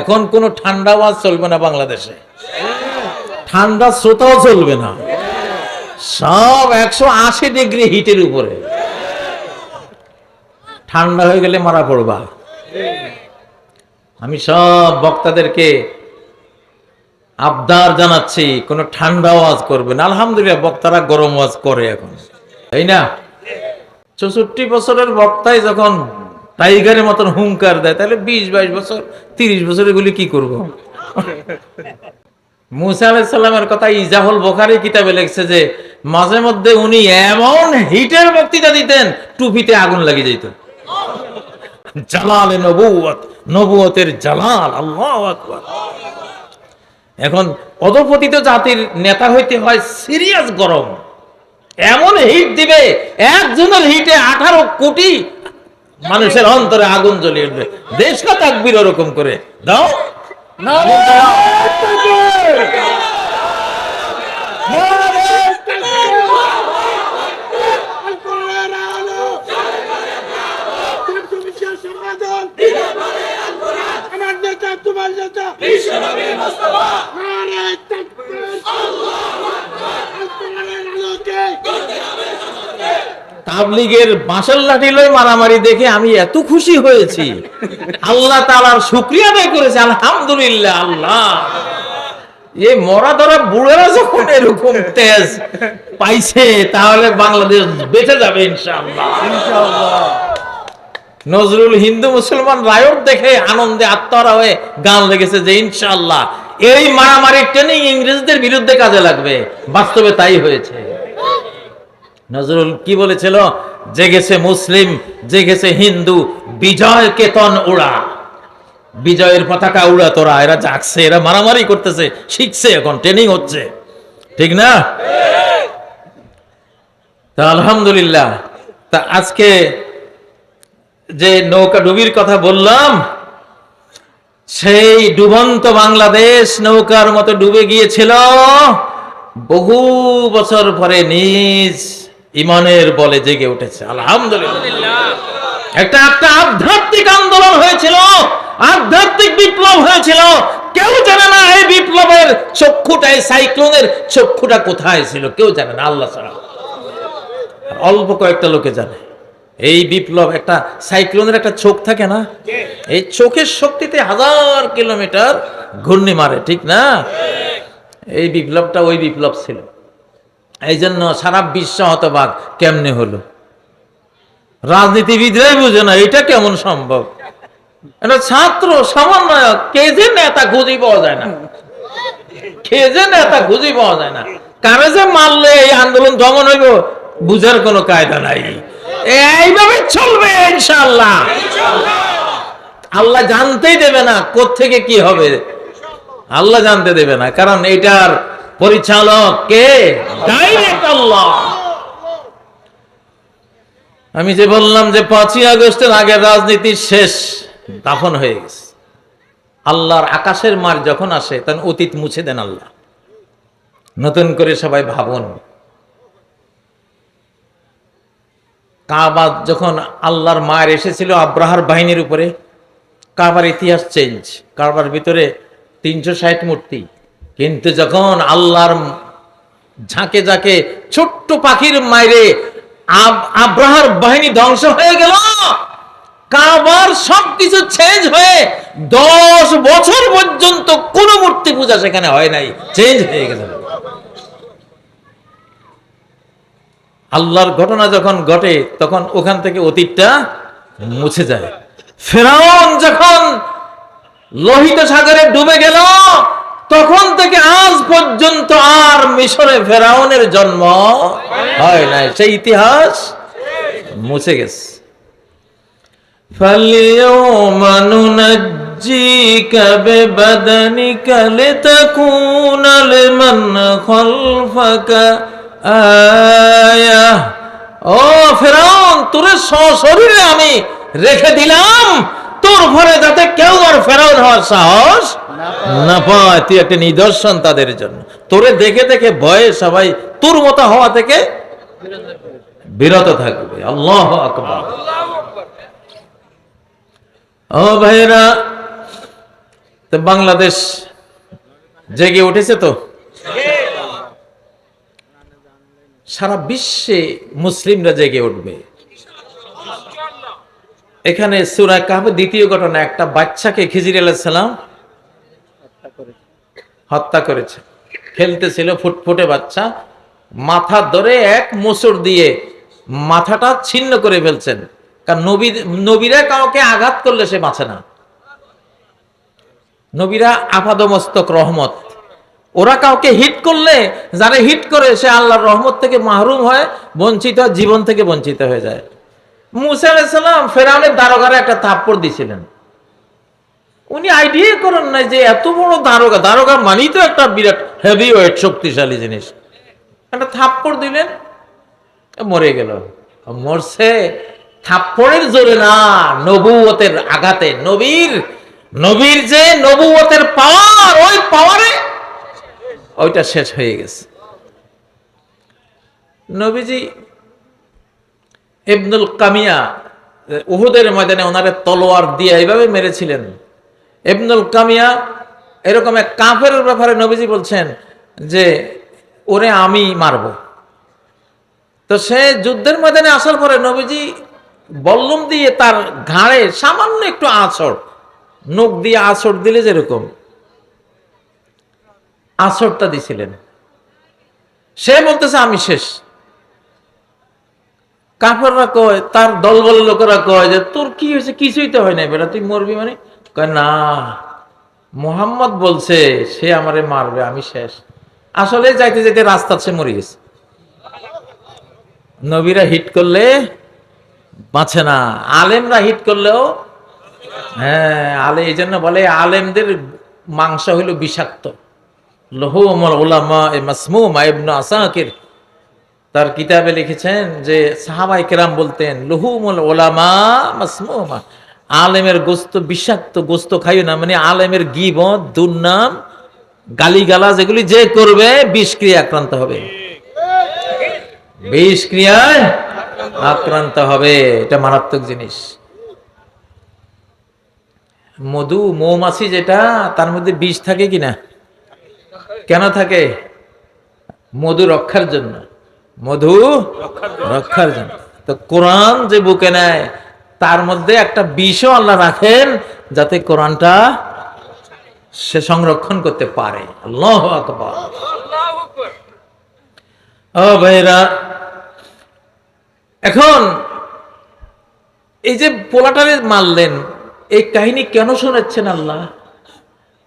এখন কোনো ঠান্ডা আওয়াজ চলবে না বাংলাদেশে। ঠান্ডা শ্রোতাও চলবে না। সব একশো আশি ডিগ্রি হিটের উপরে। ঠান্ডা হয়ে গেলে মারা পড়বা। আমি সব বক্তাদেরকে আবদার জানাচ্ছি, কোনো ঠান্ডা আওয়াজ করবে না। আলহামদুলিল্লাহ, বক্তারা গরম আওয়াজ করে এখন। তাই না? চৌষট্টি বছরের বক্তাই যখন টাইগারের মতন হুঙ্কার দেয়। তাহলে বিশ, বাইশ বছর, তিরিশ বছর এগুলি কি করব? মুসা কথা ইজাহুল বোখারি কিতাবে যে, মাঝে মধ্যে উনি এমন হিটের বক্তৃতা দিতেন, টুপিতে আগুন লাগিয়ে যেত জালালে নবুয়ত নবুয়তের জালাল, আল্লাহ আকবার। এখন অধপতিত জাতির নেতা হইতে হয় সিরিয়াস গরম। এমন হিট দিবে, একজনের হিটে আঠারো কোটি মানুষের অন্তরে আগুন জ্বলিয়ে উঠবে। দেশটা তাকবির ওরকম করে। দাও। আমার নেতা তোমার তাবলিগের বাঁশের লাঠি লই মারামারি দেখে আমি এত খুশি হয়েছি। আল্লাহ তালার শুক্রিয়া আদায় করেছে, আলহামদুলিল্লাহ, আল্লাহ। এই মরা ধরা বুড়েরা যখন এরকম তেজ পাইছে, তাহলে বাংলাদেশ বেঁচে যাবে নজরুল হিন্দু মুসলমান দেখে আনন্দে আত্মহারা হয়ে গান লেগেছে যে ইনশাআল্লাহ, এই মারামারির ট্রেনিং ইংরেজদের বিরুদ্ধে কাজে লাগবে। বাস্তবে তাই হয়েছে। নজরুল কি বলেছিল? জেগেছে মুসলিম, জেগেছে হিন্দু, বিজয় কেতন উড়া। বিজয়ের পতাকা উড়া তোরা, এরা জাগছে, এরা মারামারি করতেছে, শিখছে এখন ট্রেনিং হচ্ছে। ঠিক না? তা আলহামদুলিল্লাহ। তা আজকে যে নৌকা ডুবির কথা বললাম, সেই ডুবন্ত বাংলাদেশ নৌকার মতো ডুবে গিয়েছিল বহু বছর পরে নিজ ইমানের বলে জেগে উঠেছে। আলহামদুলিল্লাহ। একটা একটা আধ্যাত্মিক আন্দোলন হয়েছিল, আধ্যাত্মিক বিপ্লব হয়েছিল। কেউ জানে না এই বিপ্লবের চক্ষুটা, এই সাইক্লোনের চক্ষুটা কোথায় ছিল, কেউ জানে না, আল্লাহ ছাড়া। অল্প কয়েকটা লোকে জানে, এই বিপ্লব একটা সাইক্লোনের একটা চোখ থাকে না? এই চোখের শক্তিতে হাজার কিলোমিটার ঘূর্ণি মারে, ঠিক না? এই বিপ্লবটা ওই বিপ্লব ছিল। এই জন্য সারা বিশ্ব হতবাক কেমনে হলো? রাজনীতিবিদরাই বুঝে না, এটা কেমন সম্ভব? এটা ছাত্র, সমন্বয়ক, কে যে নেতা খুঁজে পাওয়া যায় না। কে যে নেতা খুঁজে পাওয়া যায় না। কারে যে মারলে এই আন্দোলন দমন হইব, বুঝার কোনো কায়দা নাই। এইভাবে চলবে ইনশাআল্লাহ। আল্লাহ জানতেই দেবে না থেকে কি হবে। আল্লাহ জানতে দেবে না, কারণ এটার পরিচালক কে? ডাইরেক্ট আল্লাহ। আমি যে বললাম যে পাঁচই আগস্টের আগের রাজনীতি শেষ দাফন হয়ে গেছে। আল্লাহর আকাশের মার যখন আসে তখন অতীত মুছে দেন আল্লাহ। নতুন করে সবাই ভাবুন। কাবা যখন আল্লাহর মায়ের এসেছিল আব্রাহার বাহিনীর উপরে কাবার ইতিহাস চেঞ্জ। কাবার ভিতরে তিনশো ষাট মূর্তি। কিন্তু যখন আল্লাহর ঝাঁকে ঝাঁকে ছোট্ট পাখির আব- আব্রাহার বাহিনী ধ্বংস হয়ে গেল, কাবার সবকিছু চেঞ্জ হয়ে দশ বছর পর্যন্ত কোন মূর্তি পূজা সেখানে হয় নাই চেঞ্জ হয়ে গেছে আল্লাহর ঘটনা যখন ঘটে, তখন ওখান থেকে অতীতটা মুছে যায়। ফেরাউন যখন লোহিত সাগরে ডুবে গেল তখন থেকে আজ পর্যন্ত আর মিশরে ফেরাউনের জন্ম হয় নাই সেই ইতিহাস মুছে গেছে فاليوم ننجيك ببدنك لتكون لمن خلفك آية ও ফেরাউন তোর সশরীরে আমি রেখে দিলাম তোর ঘরে যাতে কেউ আর ফেরাউন হওয়ার সাহস না পায়, তুই একটা নিদর্শন তাদের জন্য। তোরে দেখে দেখে ভয়ে সবাই তোর মতো হওয়া থেকে বিরত থাকবে। আল্লাহ আকবার। ও ভাইরা তো বাংলাদেশ জেগে উঠেছে তো? সারা বিশ্বে মুসলিমরা জেগে উঠবে। এখানে সুরা কাহবে দ্বিতীয় ঘটনা একটা বাচ্চাকে খিজির আলাইসালাম হত্যা করেছে। খেলতেছিল ফুটফুটে বাচ্চা মাথা ধরে এক মোচড় দিয়ে মাথাটা ছিন্ন করে ফেলছেন। কারণ নবী নবীরা কাউকে আঘাত করলে সে বাঁচে না। নবীরা আপাদমস্তক রহমত। ওরা কাউকে হিট করলে যারা হিট করে সে আল্লাহর রহমত থেকে মাহরুম হয় বঞ্চিত জীবন থেকে বঞ্চিত হয়ে যায়। মুসা আলাইসাল্লাম ফেরাউনের দারোগারে একটা থাপ্পড় দিছিলেন। উনি আইডিয়া করেন না যে এত বড় দারোগা দারোগা মানেই তো একটা বিরাট হেভি ওয়েট শক্তিশালী জিনিস। একটা থাপ্পড় দিলেন মরে গেল। মরছে, থাপ্পড়ের জোরে না নবুয়তের আঘাতে। নবীর নবীর যে নবুয়তের পাওয়ার ওই পাওয়ারে ওইটা শেষ হয়ে গেছে। নবীজি ইবনুল কামিয়া উহুদের ময়দানে ওনারে তলোয়ার দিয়ে এইভাবে মেরেছিলেন। ইবনুল কামিয়া এরকম এক কাফের ব্যাপারে নবীজি বলছেন যে, ওরে আমি মারব। তো সে যুদ্ধের ময়দানে আসার পরে নবীজি বল্লম দিয়ে তার ঘাড়ে সামান্য একটু আঁচড়, নখ দিয়ে আঁচড় দিলে যেরকম, আঁচড়টা দিছিলেন। সে বলতেছে, আমি শেষ। কাফেররা কয়, তার দলবল লোকেরা কয় যে, তোর কি হয়েছে? কিছুই তো হয় না বেটা, তুই মরবি মানে? কয়, না, মোহাম্মদ বলছে, সে আমারে মারবে, আমি শেষ। আসলে যাইতে যাইতে রাস্তা সে মরে গেছে। নবীরা হিট করলে বাঁচে না, আলেমরা হিট করলেও হ্যাঁ আলে, এই জন্য বলে, আলেমদের মাংস হইল বিষাক্ত। লহুমল ওলামা এ মাসমুমা ইবনু আসাকির তার কিতাবে লিখেছেন যে সাহাবাই কেরাম বলতেন, লহুমুল ওলামা মাসমুমা। আলেমের গোস্ত, বিষাক্ত গোস্ত খাইও না মানে আলেমের গিবত দুর্নাম, গালিগালাজ, এগুলি যে করবে বিষক্রিয়া আক্রান্ত হবে। বিষক্রিয়ায় আক্রান্ত হবে, এটা মারাত্মক জিনিস। মধু, মৌমাছি যেটা, তার মধ্যে বিষ থাকে কিনা? কেন থাকে? মধু রক্ষার জন্য। মধু রক্ষার জন্য। তো কোরআন যে বুকে নেয়, তার মধ্যে একটা বিষও আল্লাহ রাখেন যাতে কোরআনটা সে সংরক্ষণ করতে পারে। আল্লাহ ও ভাইরা এখন এই যে পোলাটারে মারলেন, এই কাহিনী কেন শোনাচ্ছেন আল্লাহ?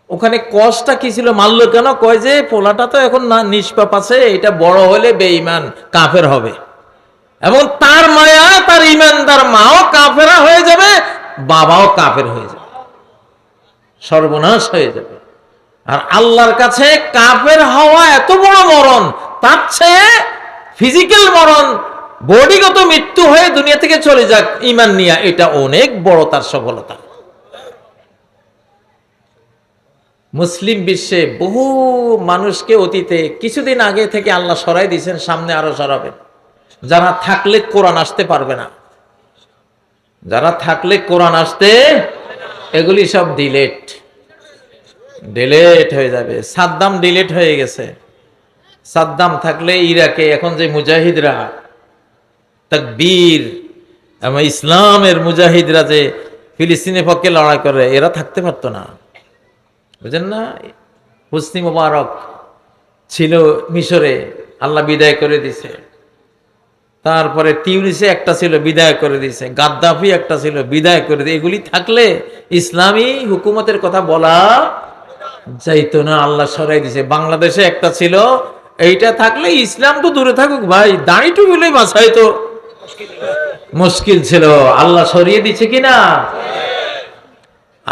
ওখানে কষ্টটা কি ছিল মারলো কেন? কয় যে পোলাটা তো এখন না, নিষ্পাপ আছে, এটা বড় হলে বেঈমান কাফের হবে। এবং তার মায়া, তার ইমানদার মাও কাফেরা হয়ে যাবে, বাবাও কাফের হয়ে যাবে। সর্বনাশ হয়ে যাবে। আর আল্লাহর কাছে কাফের হওয়া এত বড় মরণ, তার চেয়ে ফিজিক্যাল মরণ, বডিগত মৃত্যু হয়ে দুনিয়া থেকে চলে যাক ইমান নিয়া, এটা অনেক বড় তার সফলতা। মুসলিম বিশ্বে বহু মানুষকে অতীতে কিছুদিন আগে থেকে আল্লাহ সরাই দিয়েছেন, সামনে আরও সরাবেন। যারা থাকলে কোরআন আসতে পারবে না। যারা থাকলে কোরআন আসতে এগুলি সব ডিলেট ডিলেট হয়ে যাবে। সাদ্দাম ডিলেট হয়ে গেছে। সাদ্দাম থাকলে ইরাকে, এখন যে মুজাহিদরা, তাকবীর, এবং ইসলামের মুজাহিদরা যে ফিলিস্তিনের পক্ষে লড়াই করে, এরা থাকতে পারতো না। বুঝেন না হুসনি মোবারক ছিল মিশরে, আল্লাহ বিদায় করে দিছে। তারপরে তিউনিসে একটা ছিল, বিদায় করে দিছে। গাদ্দাফি একটা ছিল, বিদায় করে দিয়ে এগুলি থাকলে ইসলামী হুকুমতের কথা বলা যাইতো না, আল্লাহ সরাই দিছে। বাংলাদেশে একটা ছিল, এইটা থাকলে ইসলাম তো দূরে থাকুক ভাই, দাঁড়ি টুবিলে বাসায় তো মুশকিল ছিল, আল্লাহ সরিয়ে দিছে কিনা?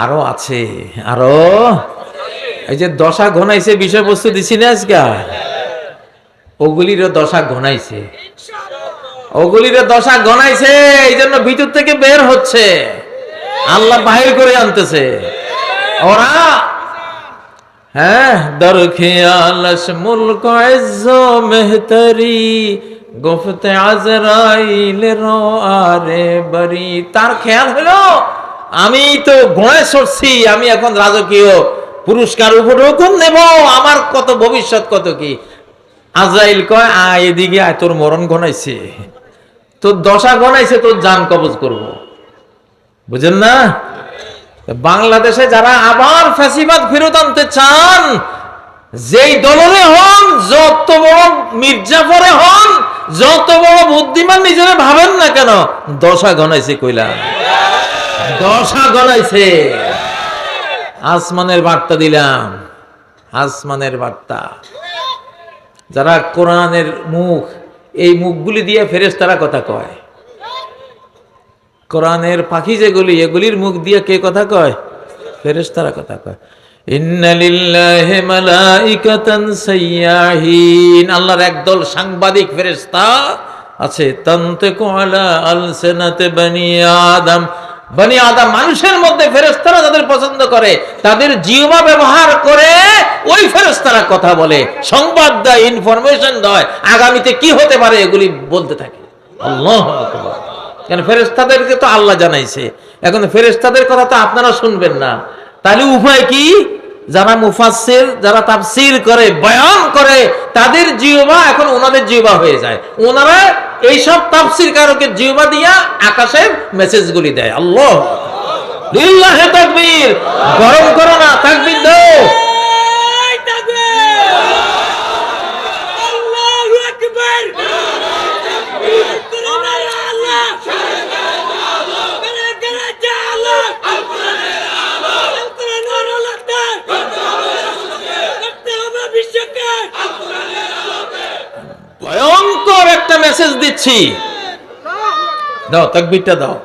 আরও আছে, আরও এই যে দশা ঘনাইছে বিষয়বস্তু দিছি না আজকে? ওগুলিরও দশা ঘনাইছে। ওগুলিরও দশা ঘনাইছে এই জন্য ভিতর থেকে বের হচ্ছে। আল্লাহ বাহির করে আনতেছে। ওরা হ্যাঁ দর খেয়ালস, মুলক ইজ্জো মেহতরি, গুফতে আজরাইল রো আরে বরি। তার খেয়াল হলো, আমি তো ঘোড়ায় সরছি আমি এখন রাজকীয় পুরস্কার উপরোকন নেব, আমার কত ভবিষ্যৎ কত কি? আজরাইল কয়, আ, এদিকে আয়, তোর মরণ ঘনাইছে। তোর দশা ঘনাইছে, তোর জান কবজ করব। বুঝেন না? বাংলাদেশে যারা আবার ফ্যাসিবাদ ফেরত আনতে চান, যেই দলরে হন, যত বড় মির্জাফরে হন, যত বড় বুদ্ধিমান নিজেরা ভাবেন না কেন, দশা ঘনাইছে কইলা দশা গলাইছে আসমানের বার্তা দিলাম। আসমানের বার্তা। যারা কোরআনের মুখ, এই মুখগুলি দিয়ে ফেরেশতারা কথা কয়। কোরআনের পাখি যেগুলি, এগুলির মুখ দিয়ে কে কথা কয়? ফেরেশতারা কথা কয়। আল্লাহর একদল সাংবাদিক ফেরেশতা আছে। তান্তিকু আলা আলসিনাতি বনি আদম। বনি আদম মানুষের মধ্যে ফেরেশতারা যাদের পছন্দ করে, তাদের জিহ্বা ব্যবহার করে ওই ফেরেশতারা কথা বলে। সংবাদ দেয় ইনফরমেশন দেয়। আগামীতে কি হতে পারে এগুলি বলতে থাকে। আল্লাহু কেন ফেরেস্তাদেরকে তো আল্লাহ জানাইছে। এখন ফেরেস্তাদের কথা তো আপনারা শুনবেন না। তাহলে উপায় কি? যারা মুফাসসির, যারা তাফসীর করে, বয়ান করে, তাদের জিহবা এখন ওনাদের জিহবা হয়ে যায়। ওনারা এইসব তাফসির কারকের জিহবা দিয়া আকাশে মেসেজগুলি দেয়। আল্লাহ লিল্লাহে তাকবীর। গরম করো না, তাকবীর দাও এই তাকবীর! আল্লাহু আকবার! করোনা আল্লাহ! করে করে যা আল্লাহ! করোনার আল্লাহটা! করতে হবে বিশ্বকে! ভয়ঙ্কর একটা মেসেজ দিচ্ছি। দাও তাকবিরটা দাও।